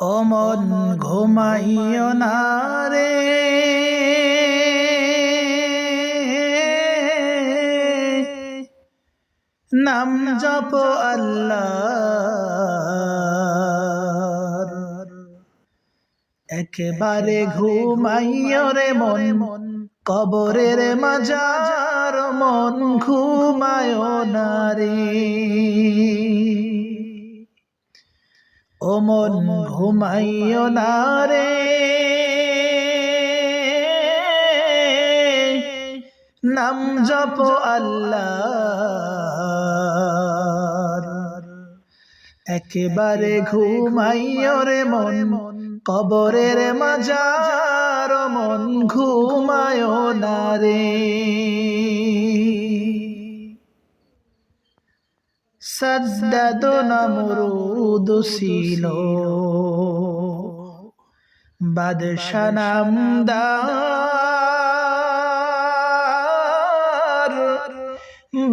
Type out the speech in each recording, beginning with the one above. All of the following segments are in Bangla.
ও মন ঘুমাইও না রে। নাম জপ আল্লাহ একেবারে ঘুমাইও রে মন। মন। কবরের মাজার মন ঘুমায় না রে। ও মন ঘুমাইও না রে। নাম জপ আল্লাহ একেবারে ঘুমাইও রে মন। মন। কবরের মাজার মন ঘুমায় না রে। সদ্দাদ নমরুদ ছিল। বাদশা নামদার।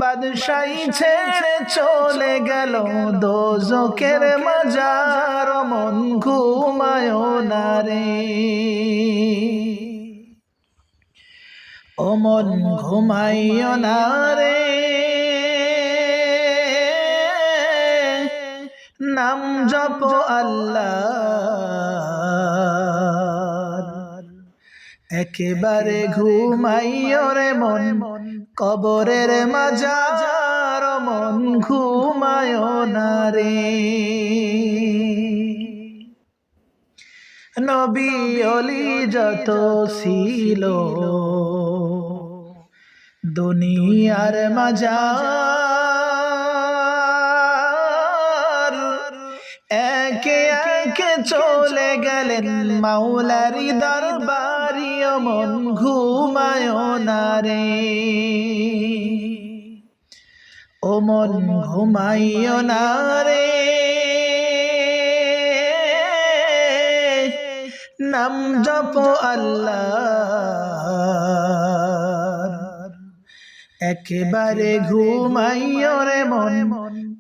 বাদশাই ছেড়ে চলে গেল দোজকের মাজার, মন ঘুমায় না রে। ও মন ঘুমাইও না রে। নাম জপ আল্লাহ। একেবারে ঘুমাইও রে মন মন কবরের মাজার মন ঘুমায় না রে নবী অলি যত ছিল, দুনিয়ার মাজার একে একে চলে গেলেন মাওলারি দরবারি মন ঘুমায় না রে। ও মন ঘুমাইও না রে। নাম জপ আল্লাহ একেবারে ঘুমাইও রে মন,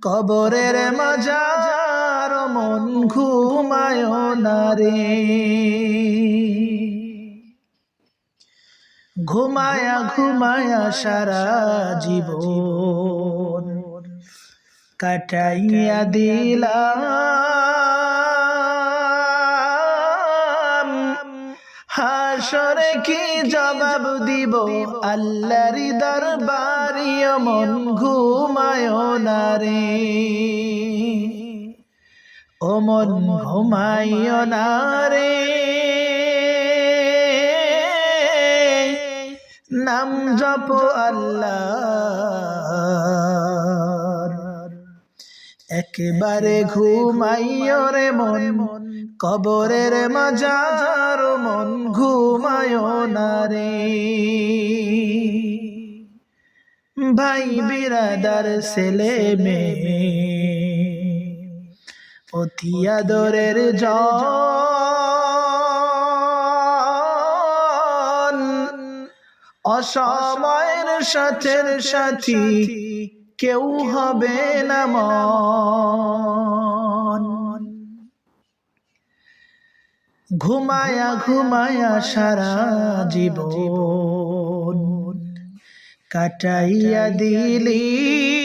কবরের মাজার মন ঘুমায় না রে। ঘুমায়া ঘুমায়া সারা জীবন কাটাইয়া দিলাম। হাসরে কি জবাব দিব? আল্লাহরি দরবারি মন ঘুমায় না রে। ও মন ঘুমাইও না রে। নাম জপ আল্লাহ একেবারে ঘুমাইও রে মন। মন। কবরের মাজার মন ঘুমায় না রে। ভাই বিরাদার ছেলে মেয়ে। অতি আদরের জন, অসময়ের সাথের সাথী কেউ হবে না মন। ঘুমায়া ঘুমায়া সারা জীবন কাটাইয়া দিলি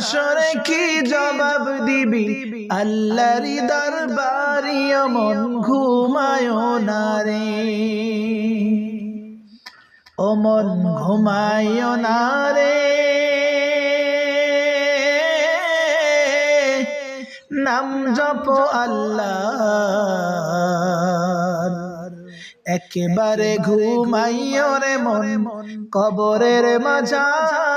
হাসরে কি জবাব দিবি? আল্লাহরি দরবারি মন ঘুমায় না রে। ও মন ঘুমায় না রে। নাম জপ আল্লাহ একেবারে ঘুমাইও রে মন। কবরের মাঝার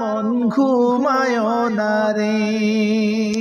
মন ঘুমায় না রে।